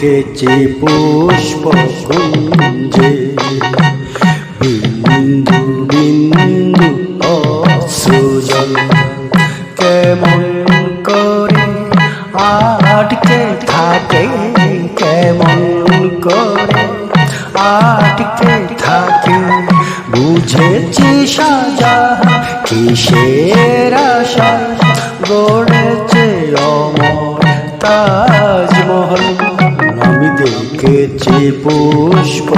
ডেকেছে পুষ্প কুঞ্জে বিন্দু বিন্দু অসুজল কেমন করে আটকে থাকে, কেমন করে আটকে থাকে। বুঝেছি সাজা কিসের আশা, গড়েছে অমর তাজমহল। দেখেছি পুষ্প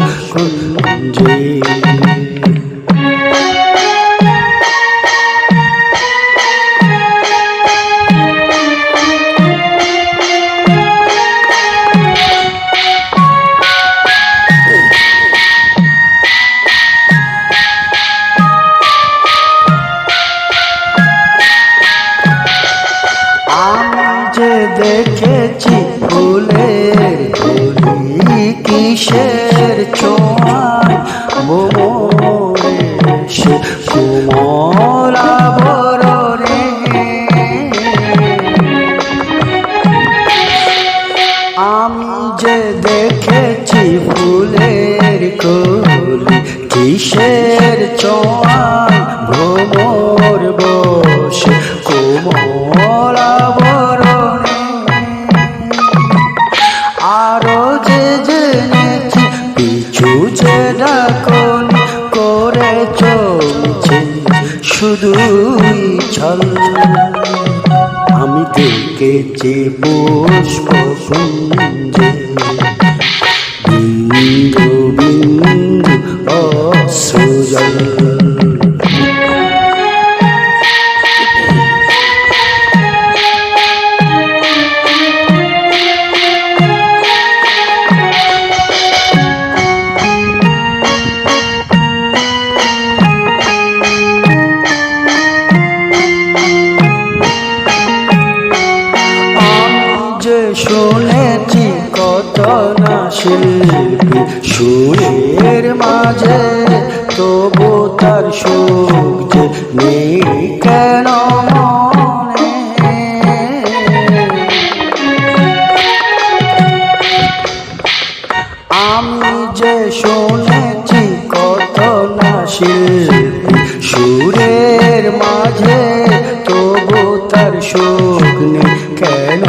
দেখেছি ফুলের ফুলি কিসের আমি যে দেখেছি ফুলের কিসের ছোঁয়ায় ছল আমি দেখেছি পুষ্প কুঞ্জে বিন্দু বিন্দু অসুজল শুনেছি কত না শিল্পী সুরের মাঝে, তবু তার সুখ যে নেই কেন আমি যে শুনেছি কত না শিল্পী সুরের মাঝে, তবু তার সুখ নেই কেন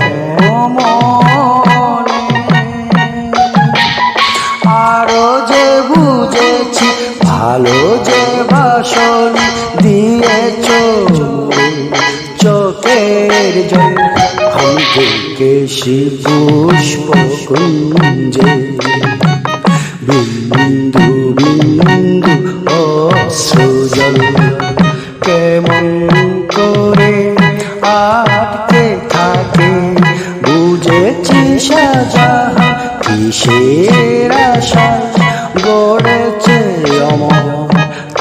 ভালো যে ভাষণ দিয়েছ চোখের জল। আমি দেখেছি পুষ্প কুঞ্জে বিন্দু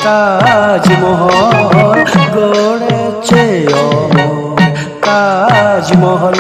তাজমহল গড়েছে অমর তাজমহল